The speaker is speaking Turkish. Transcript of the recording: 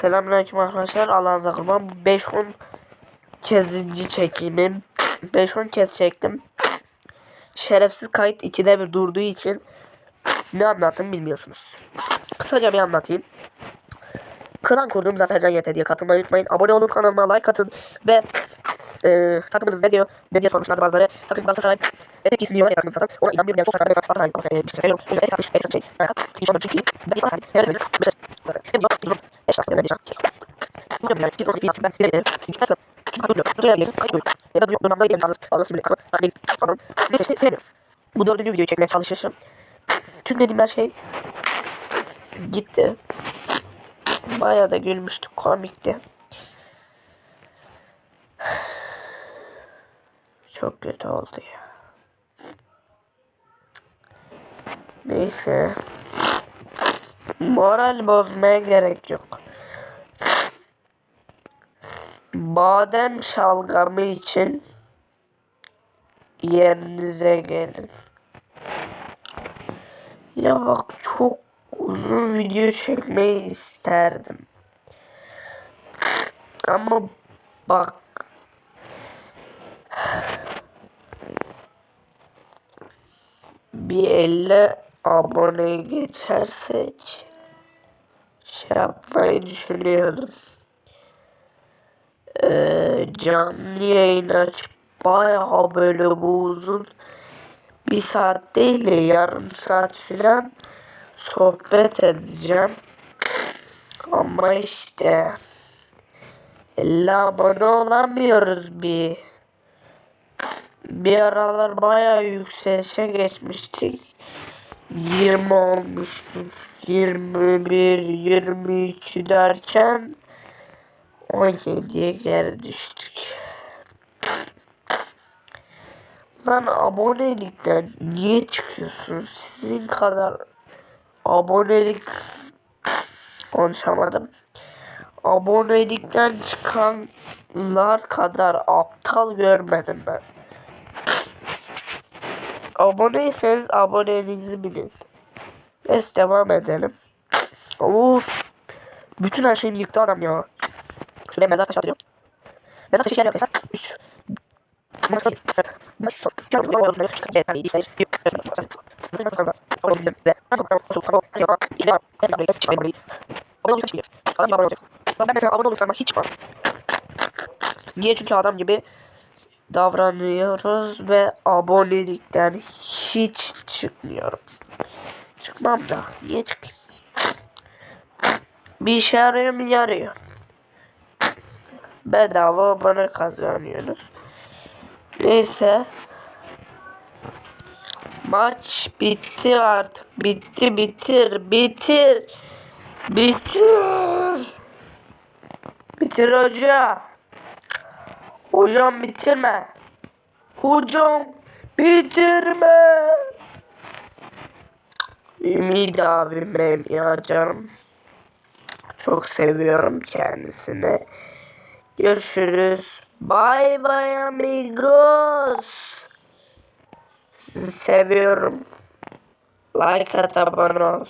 Selamünaleyküm arkadaşlar. Allah'ınıza kurban. 5-10 kezinci çekimim. 5-10 kez çektim. Şerefsiz kayıt 2'de bir durduğu için ne anlattım bilmiyorsunuz. Kısaca bir anlatayım. Klan kurduğum Zafercan YT diye katılmayı unutmayın. Abone olun kanalıma like atın ve e, takımınız ne diyor? Ne diye sormuşlardı bazıları. Takım Galatasaray ve tek iyisini diyorlar ya takım zaten. Ona inanmıyorum. Yani çok saçma. Galatasaray Galatasaray şey şey. Ben Galatasaray. Bir sonraki bir ben bir ederim. Çünkü ben çünkü duruyor. Duruyor yani. Kayıt duruyor. Ya da duruyor. Dönemde yerim lazım. Fazlası bile. Ama hani tamam. Neyse işte sevmiyorum. Bu dördüncü videoyu çekmeye çalışacağım. Tüm dediğim her şey gitti. Bayağı da gülmüştük. Komikti. Çok kötü oldu ya. Neyse. Moral bozmaya gerek yok. Badem şalgamı için yerinize gelin. Ya bak çok uzun video çekmeyi isterdim. Ama bak bir 50 abone geçersek şey yapmayı düşünüyorum. Ee, canlı yayın açıp bayağı böyle bu uzun bir saat değil de yarım saat filan sohbet edeceğim. Ama işte 50 abone olamıyoruz bir. Bir aralar bayağı yükselişe geçmiştik. 20 olmuştuk. 21, 23 derken 17'ye geri düştük. Lan abonelikten niye çıkıyorsunuz? Sizin kadar abonelik konuşamadım. Abonelikten çıkanlar kadar aptal görmedim ben. Aboneyseniz aboneliğinizi bilin. Neyse devam edelim. Of. Bütün her şeyimi yıktı adam ya. Şuraya mezar taşı atıyorum. Mezar taşı yok arkadaşlar. Üç. Ben mesela abone olursam hiç var. Niye? Çünkü adam gibi davranıyoruz ve abonelikten hiç çıkmıyorum. Çıkmam da. Niye çıkayım? Bir işe yarıyor mu? Yarıyor. Bedava abone kazanıyoruz. Neyse. Maç bitti artık. Bitti bitir bitir. Bitir. Bitir hoca. Hocam bitirme. Hocam bitirme. Ümit abim benim ya canım. Çok seviyorum kendisini. Görüşürüz. Bye bye amigos. Sizi seviyorum. Like at abone ol.